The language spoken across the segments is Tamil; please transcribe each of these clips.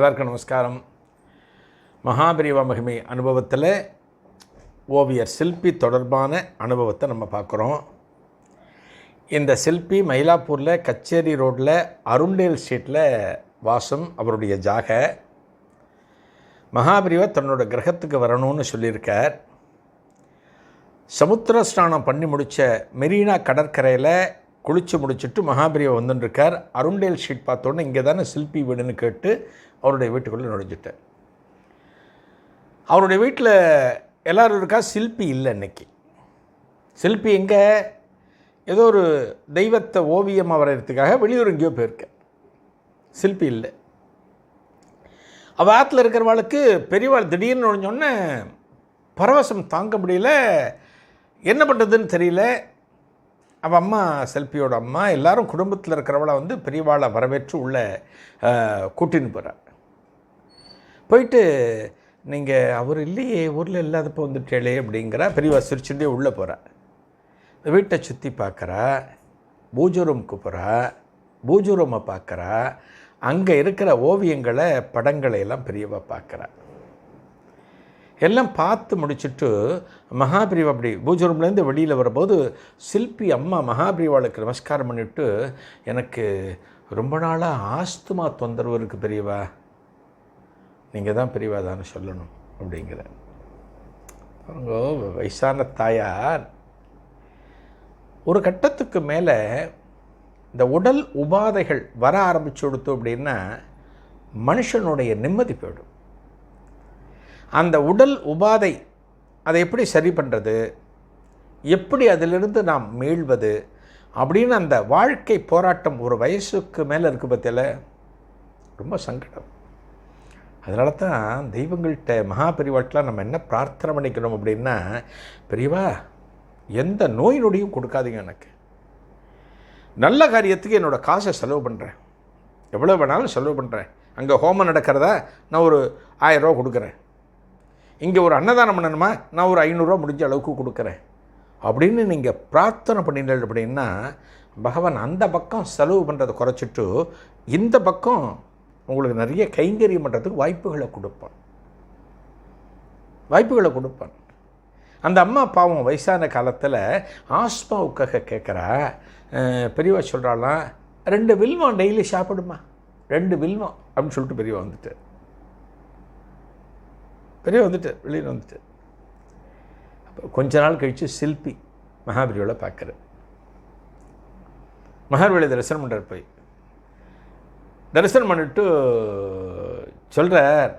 எல்லாருக்கும் நமஸ்காரம். மகாபிரிவா மகிமை அனுபவத்தில் ஓவியர் சில்பி தொடர்பான அனுபவத்தை நம்ம பார்க்குறோம். இந்த சில்பி மயிலாப்பூரில் கச்சேரி ரோட்டில் அருண்டேல் ஸ்ட்ரீட்டில் வாசம் அவருடைய ஜாக. மகாபிரிவா தன்னோட கிரகத்துக்கு வரணும்னு சொல்லியிருக்கார். சமுத்திர ஸ்நானம் பண்ணி முடித்த மெரினா கடற்கரையில் குளித்து முடிச்சுட்டு மகாபிரிவை வந்துட்டுருக்கார் அருண்டேல் ஷீட் பார்த்தோன்னே இங்கே தானே சில்பி வீடுன்னு கேட்டு அவருடைய வீட்டுக்குள்ளே நுழைஞ்சிட்டேன். அவருடைய வீட்டில் எல்லோரும் இருக்கா? சில்பி இல்லை இன்றைக்கி சில்பி எங்கே? ஏதோ ஒரு தெய்வத்தை ஓவியம் வரைகிறதுக்காக வெளியூர் எங்கேயோ போயிருக்கேன். சில்பி இல்லை. அவள் ஆற்றுல இருக்கிறவாளுக்கு பெரியவாள் திடீர்னு நுழைஞ்சோடனே பரவசம் தாங்க முடியல. என்ன பண்ணுறதுன்னு தெரியல. அவள் அம்மா செல்பியோட அம்மா எல்லாரும் குடும்பத்தில் இருக்கிறவளை வந்து பெரியவாளை வரவேற்று உள்ள கூட்டின்னு போகிறார் போயிட்டு நீங்கள் அவர் இல்லையே ஊரில் இல்லாதப்போ வந்துட்டேளே அப்படிங்கிறா பெரியவா சிரிச்சுட்டே உள்ளே போகிறா வீட்டை சுற்றி பார்க்குறா பூஜை ரூமுக்கு போகிறா பூஜை ரூமை பார்க்குறா அங்கே இருக்கிற ஓவியங்களை படங்களை எல்லாம் பெரியவா பார்க்குறா எல்லாம் பார்த்து முடிச்சுட்டு மகாபிரிவா அப்படி பூஜை ரூம்லேருந்து வெளியில் வரும்போது சில்பி அம்மா மகாபிரிவாளுக்கு நமஸ்காரம் பண்ணிவிட்டு எனக்கு ரொம்ப நாளாக ஆஸ்துமா தொந்தரவு இருக்குது பெரியவா. நீங்கள் தான் பெரியவா சொல்லணும் அப்படிங்கிற. அவங்க வயசான தாயார் ஒரு கட்டத்துக்கு மேலே இந்த உடல் உபாதைகள் வர ஆரம்பிச்சு கொடுத்தோம் அப்படின்னா மனுஷனுடைய நிம்மதி போயிடும். அந்த உடல் உபாதை அதை எப்படி சரி பண்ணுறது எப்படி அதிலிருந்து நாம் மீள்வது? அப்படின்னு அந்த வாழ்க்கை போராட்டம் ஒரு வயசுக்கு மேலே இருக்குது பற்றியில் ரொம்ப சங்கடம். அதனால தான் தெய்வங்கள்கிட்ட மகாபெரிவாட்டெலாம் நம்ம என்ன பிரார்த்தனை பண்ணிக்கணும் அப்படின்னா பெரியவா எந்த நோய் நொடியும் கொடுக்காதீங்க எனக்கு. நல்ல காரியத்துக்கு என்னோடய காசை செலவு பண்ணுறேன் எவ்வளோ வேணாலும் செலவு பண்ணுறேன் அங்கே ஹோமம் நடக்கிறதா நான் ஒரு ஆயிரரூவா கொடுக்குறேன். இங்கே ஒரு அன்னதானம் பண்ணணுமா நான் ஒரு ஐநூறுரூவா முடிஞ்ச அளவுக்கு கொடுக்குறேன். அப்படின்னு நீங்கள் பிரார்த்தனை பண்ணினீர்கள் அப்படின்னா பகவான் அந்த பக்கம் செலவு பண்ணுறதை குறைச்சிட்டு இந்த பக்கம் உங்களுக்கு நிறைய கைங்கரியம் பண்ணுறதுக்கு வாய்ப்புகளை கொடுப்பான். வாய்ப்புகளை கொடுப்பான். அந்த அம்மா பாவம் வயசான காலத்தில் ஆஸ்மாவுக்காக கேட்குறா பெரியவா சொல்கிறாலாம் ரெண்டு வில்வம் டெய்லி சாப்பிடுமா? ரெண்டு வில்வம் அப்படின்னு சொல்லிட்டு பெரியவா வந்துட்டு. பெரிய வந்துட்டு வெளியில் வந்துட்டு. அப்போ கொஞ்ச நாள் கழித்து சில்பி மகாபலியோட பார்க்குற மகாபலி தரிசனம் பண்ணுறார் போய். தரிசனம் பண்ணிட்டு சொல்கிறார்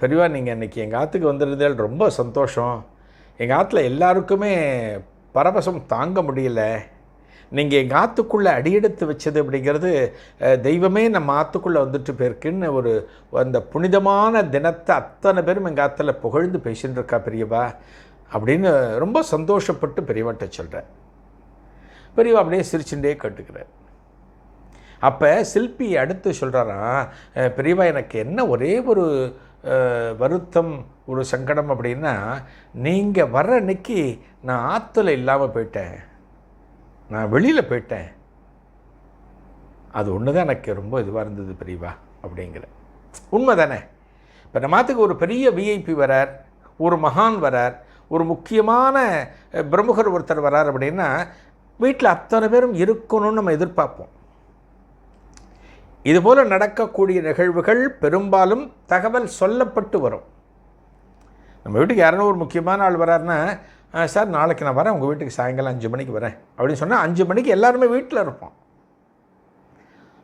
பெரியவா நீங்கள் இன்றைக்கி எங்கள் ஆற்றுக்கு வந்திருந்தால் ரொம்ப சந்தோஷம். எங்கள் ஆற்றுல எல்லாருக்குமே பரவசம் தாங்க முடியல. நீங்கள் எங்கள் ஆற்றுக்குள்ளே அடியெடுத்து வச்சது அப்படிங்கிறது தெய்வமே நம்ம ஆற்றுக்குள்ளே வந்துட்டு போயிருக்குன்னு ஒரு அந்த புனிதமான தினத்தை அத்தனை பேரும் எங்கள் ஆற்றுல புகழ்ந்து பேசின்னு இருக்கா பெரியவா? அப்படின்னு ரொம்ப சந்தோஷப்பட்டு பெரியவாட்ட சொல்கிறேன் பெரியவா அப்படியே சிரிச்சுட்டே கேட்டுக்கிறார். அப்போ சில்பி அடுத்து சொல்கிறாராம் பெரியவா எனக்கு என்ன ஒரே ஒரு வருத்தம் ஒரு சங்கடம் அப்படின்னா நீங்கள் வர்ற அன்னைக்கு நான் ஆற்றுல இல்லாமல் போயிட்டேன். நான் வெளியில் போயிட்டேன். அது ஒன்று தான் எனக்கு ரொம்ப இதுவாக இருந்தது பெரியவா அப்படிங்கிற. உண்மை தானே இப்போ நம்மத்துக்கு ஒரு பெரிய விஐபி வரார் ஒரு மகான் வரார் ஒரு முக்கியமான பிரமுகர் ஒருத்தர் வரார் அப்படின்னா வீட்டில் அத்தனை பேரும் இருக்கணும்னு நம்ம எதிர்பார்ப்போம். இதுபோல் நடக்கக்கூடிய நிகழ்வுகள் பெரும்பாலும் தகவல் சொல்லப்பட்டு வரும். நம்ம வீட்டுக்கு யாருன்னா ஒரு முக்கியமான ஆள் வராருன்னா சார் நாளைக்கு நான் வரேன். உங்கள் வீட்டுக்கு சாயங்காலம் அஞ்சு மணிக்கு வரேன். அப்படின்னு சொன்னால் அஞ்சு மணிக்கு எல்லாருமே வீட்டில் இருப்போம்.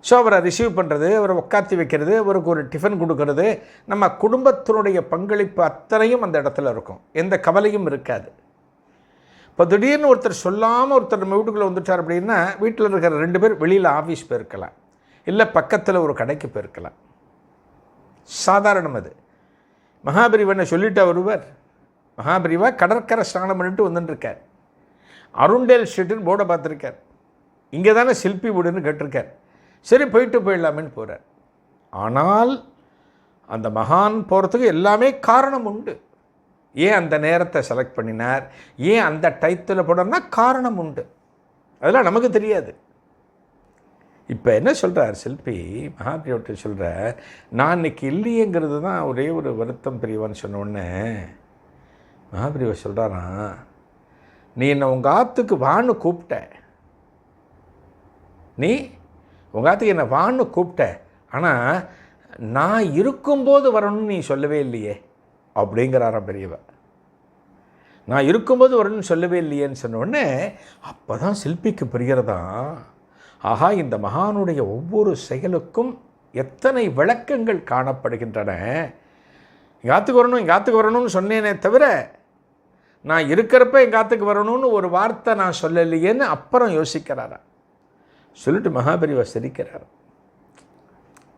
ஸோ அவரை ரிசீவ் பண்ணுறது அவரை உட்காத்தி வைக்கிறது அவருக்கு ஒரு டிஃபன் கொடுக்கறது நம்ம குடும்பத்தினுடைய பங்களிப்பு அத்தனையும் அந்த இடத்துல இருக்கும். எந்த கவலையும் இருக்காது. இப்போ திடீர்னு ஒருத்தர் சொல்லாமல் ஒருத்தர் நம்ம வீட்டுக்குள்ளே வந்துட்டார் அப்படின்னா வீட்டில் இருக்கிற ரெண்டு பேர் வெளியில் ஆஃபீஸ் போயிருக்கலாம். இல்லை பக்கத்தில் ஒரு கடைக்கு போயிருக்கலாம். சாதாரணம் அது மகாபிரிவனை சொல்லிட்டு வருவர். மகாபிரிவா கடற்கரை ஸ்நானம் பண்ணிட்டு வந்துட்டுருக்கார் அருண்டேல் ஸ்ட்ரீட்டுன்னு போர்டை பார்த்துருக்கார். இங்கே தானே சில்பி வீடுன்னு கேட்டிருக்கார். சரி போயிட்டு போயிடலாமேன்னு போகிறார் ஆனால் அந்த மகான் போகிறதுக்கு எல்லாமே காரணம் உண்டு. ஏன் அந்த நேரத்தை செலக்ட் பண்ணினார்? ஏன் அந்த டைத்தில் போடணும்னா காரணம் உண்டு. அதெல்லாம் நமக்கு தெரியாது. இப்போ என்ன சொல்கிறார் சில்பி? மகாபிரியோட்ட சொல்கிற நான் இன்னைக்கு இல்லையேங்கிறது தான் ஒரே ஒரு வருத்தம் பிரிவான்னு சொன்னோடனே உடனே சொல்கிறாராம் நீ என்னை உங்கள் ஆத்துக்கு வான்னு கூப்பிட்ட. நீ உங்கள் ஆற்றுக்கு என்னை வான்னு கூப்பிட்ட. ஆனால் நான் இருக்கும்போது வரணும்னு நீ சொல்லவே இல்லையே. அப்படிங்கிறாராம் பெரியவர். நான் இருக்கும்போது வரணும்னு சொல்லவே இல்லையேன்னு சொன்னோடனே அப்போ தான் சில்பிக்கு புரிகிறதான் ஆஹா இந்த மகானுடைய ஒவ்வொரு செயலுக்கும் எத்தனை விளக்கங்கள் காணப்படுகின்றன? எங்காத்துக்கு வரணும் எங்காத்துக்கு வரணும்னு சொன்னேனே தவிர நான் இருக்கிறப்ப எங்காத்துக்கு வரணும்னு ஒரு வார்த்தை நான் சொல்லலையேன்னு அப்புறம் யோசிக்கிறாரா சொல்லிட்டு மகாபெரிவா சிரிக்கிறார்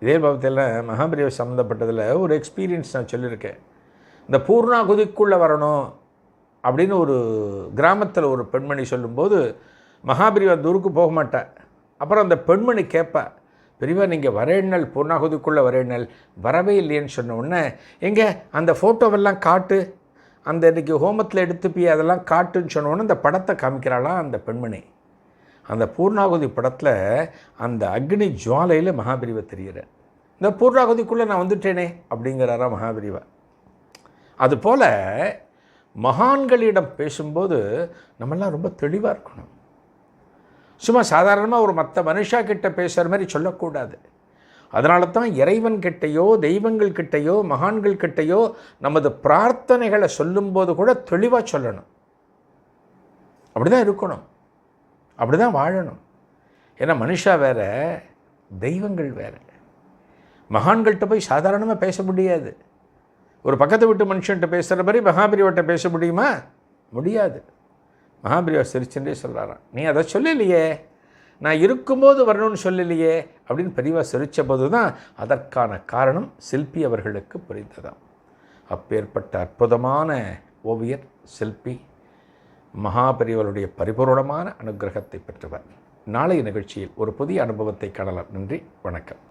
இதே பாவத்தில் மகாபெரிவா சம்மந்தப்பட்டதில் ஒரு எக்ஸ்பீரியன்ஸ் நான் சொல்லியிருக்கேன். இந்த பூர்ணா குதிக்குள்ளே வரணும் அப்படின்னு ஒரு கிராமத்தில் ஒரு பெண்மணி சொல்லும்போது மகாபிரிவா தூருக்கு போக மாட்டேன் அப்புறம் அந்த பெண்மணி கேட்பா பெரியவா நீங்கள் வரேண்ணல் பூர்ணாகுதிக்குள்ளே வரேண்ணல் வரவே இல்லையேன்னு சொன்ன உடனே எங்கே அந்த ஃபோட்டோவெல்லாம் காட்டு அந்த இன்றைக்கி ஹோமத்தில் எடுத்துப்பிய அதெல்லாம் காட்டுன்னு சொன்ன அந்த படத்தை காமிக்கிறாளாம் அந்த பெண்மணி. அந்த பூர்ணாகுதி படத்தில் அந்த அக்னி ஜுவாலையில் மகாபிரிவை தெரியுற. இந்த பூர்ணாகுதிக்குள்ளே நான் வந்துட்டேனே அப்படிங்கிறாரா மகாபிரிவா. அதுபோல் மகான்களிடம் பேசும்போது நம்மெல்லாம் ரொம்ப தெளிவாக இருக்கணும். சும்மா சாதாரணமாக ஒரு மற்ற மனுஷா கிட்ட பேசுகிற மாதிரி சொல்லக்கூடாது. அதனால தான் இறைவன் கிட்டேயோ தெய்வங்கள் கிட்டையோ மகான்கள் கிட்டையோ நமது பிரார்த்தனைகளை சொல்லும்போது கூட தெளிவாக சொல்லணும். அப்படி தான் இருக்கணும். அப்படி தான் வாழணும். ஏன்னா மனுஷா வேற தெய்வங்கள் வேறு. மகான்கள்கிட்ட போய் சாதாரணமாக பேச முடியாது. ஒரு பக்கத்து வீட்டு மனுஷன்ட்ட பேசுகிற மாதிரி மகாபிரிவட்ட பேச முடியுமா? முடியாது. மகாபிரிவா சிரிச்சுட்டே சொல்கிறாராம் நீ அதை சொல்லலையே நான் இருக்கும்போது வரணும்னு சொல்லலையே அப்படின்னு பெரியவா சிரித்த போது தான் அதற்கான காரணம் சில்பி அவர்களுக்கு புரிந்ததாம். அப்பேற்பட்ட அற்புதமான ஓவியர் சில்பி மகாபெரியவருடைய பரிபூர்ணமான அனுக்கிரகத்தை பெற்றவர். நாளைய நிகழ்ச்சியில் ஒரு புதிய அனுபவத்தை காணலாம். நன்றி வணக்கம்.